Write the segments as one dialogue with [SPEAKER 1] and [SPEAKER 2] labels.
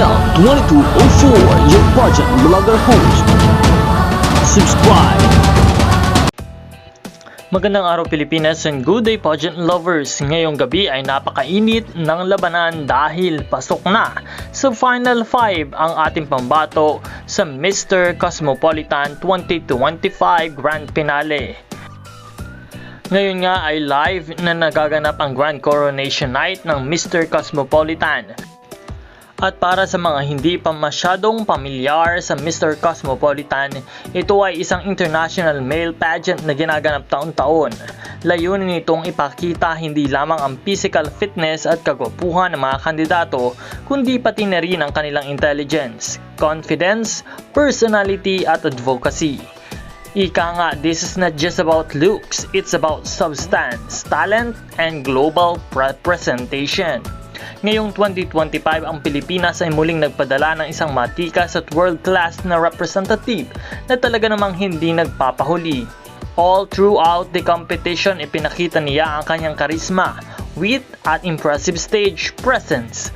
[SPEAKER 1] BL2204, your pageant blogger host. Subscribe.
[SPEAKER 2] Magandang araw Pilipinas and good day pageant lovers. Ngayong gabi ay napakainit ng labanan dahil pasok na sa Final 5 ang ating pambato sa Mr. Cosmopolitan 2025 Grand Finale. Ngayon nga ay live na nagaganap ang Grand Coronation Night ng Mr. Cosmopolitan. At para sa mga hindi pa masyadong pamilyar sa Mr. Cosmopolitan, ito ay isang international male pageant na ginaganap taon-taon. Layunin nitong ipakita hindi lamang ang physical fitness at kagwapuhan ng mga kandidato, kundi pati na rin ang kanilang intelligence, confidence, personality at advocacy. Ika nga, this is not just about looks, it's about substance, talent, and global representation. Ngayong 2025, ang Pilipinas ay muling nagpadala ng isang matikas at world-class na representative na talaga namang hindi nagpapahuli. All throughout the competition, ipinakita niya ang kanyang karisma, wit at impressive stage presence.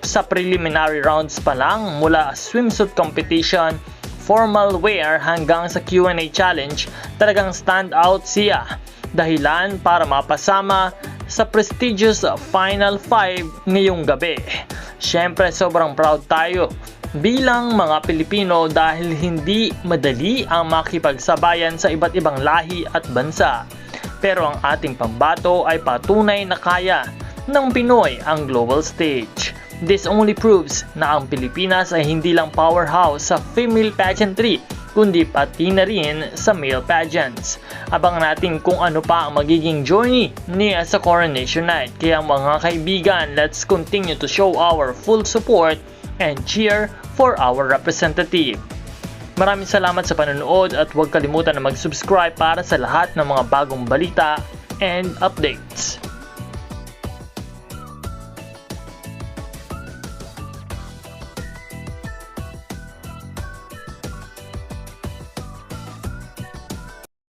[SPEAKER 2] Sa preliminary rounds pa lang, mula swimsuit competition, formal wear hanggang sa Q&A challenge, talagang stand out siya. Dahilan para mapasama sa prestigious Final 5 ngayong gabi. Siyempre sobrang proud tayo bilang mga Pilipino dahil hindi madali ang makipagsabayan sa iba't ibang lahi at bansa. Pero ang ating pambato ay patunay na kaya ng Pinoy ang global stage. This only proves na ang Pilipinas ay hindi lang powerhouse sa female pageantry kundi pati na rin sa male pageants. Abang natin kung ano pa ang magiging journey niya sa Coronation Night. Kaya mga kaibigan, let's continue to show our full support and cheer for our representative. Maraming salamat sa panonood at huwag kalimutan na mag-subscribe para sa lahat ng mga bagong balita and updates.